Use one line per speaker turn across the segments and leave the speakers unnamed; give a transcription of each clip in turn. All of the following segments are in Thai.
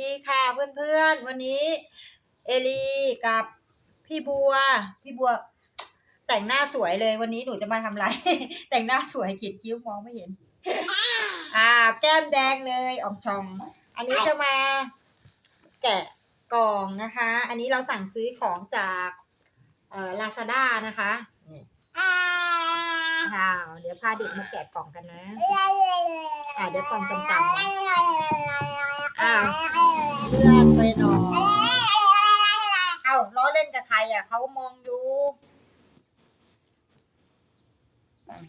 ดีค่ะเพื่อนๆ วันนี้ เอลีกับพี่บัว พี่บัว แต่งหน้าสวยเลยวันนี้หนูจะมาทำอะไร แต่งหน้าสวยขีดคิ้วมองไม่เห็น อ่า แก้มแดงเลยออกชอง อันนี้จะมาแกะกล่องนะคะ อันนี้เราสั่งซื้อของจากเอ่อลาซาด้านะคะนี่อ้าวเดี๋ยวพาเด็กมาแกะกล่องกันนะ อ่าเดี๋ยวกล่องต่ำๆนะ อ้าวเลื่อนไปหน่อเอ้าล้อเล่นกับใครอะเขามองอยู่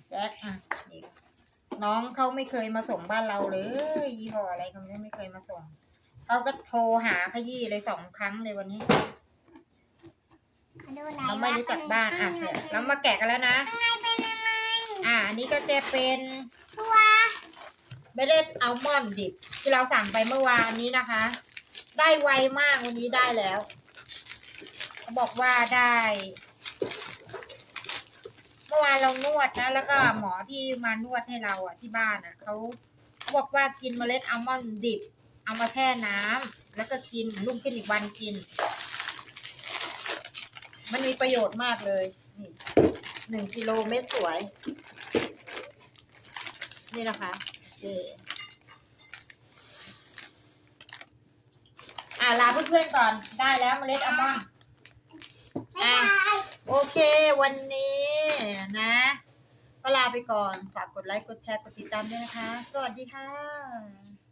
แจ็คอะน้องเขาไม่เคยมาส่งบ้านเราเลยยี่ห้ออะไรเขาไม่เคยมาส่งเขาก็โทรหาขยี้เลยสองครั้งเลยวันนี้เราไม่รู้จักบ้านอะเดี๋ยวเรามาแกะกันแล้วนะ อ่าอันนี้ก็จะเป็น ไม่ได้อัลมอนด์ดิบที่เราสั่งไปเมื่อวานนี้นะคะ ได้ไวมากวันนี้ได้แล้วเขาบอกว่าได้ เมื่อวานเรานวดนะ แล้วก็หมอที่มานวดให้เราอะที่บ้านอะเขาเขาบอกว่ากินเมล็ดอัลมอนด์ดิบ เอามาแช่น้ำแล้วก็กินรุ่งขึ้นอีกวันกิน มันมีประโยชน์มากเลยนี่หนึ่งกิโลเม็ดสวย นี่นะคะ เคอ่าลาเพื่อนๆก่อนได้แล้วเมล็ดอัลมอนด์อะโอเค วันนี้นะ ก็ลาไปก่อน ฝากกดไลค์ กดแชร์ กดติดตามด้วยนะคะ สวัสดีค่ะ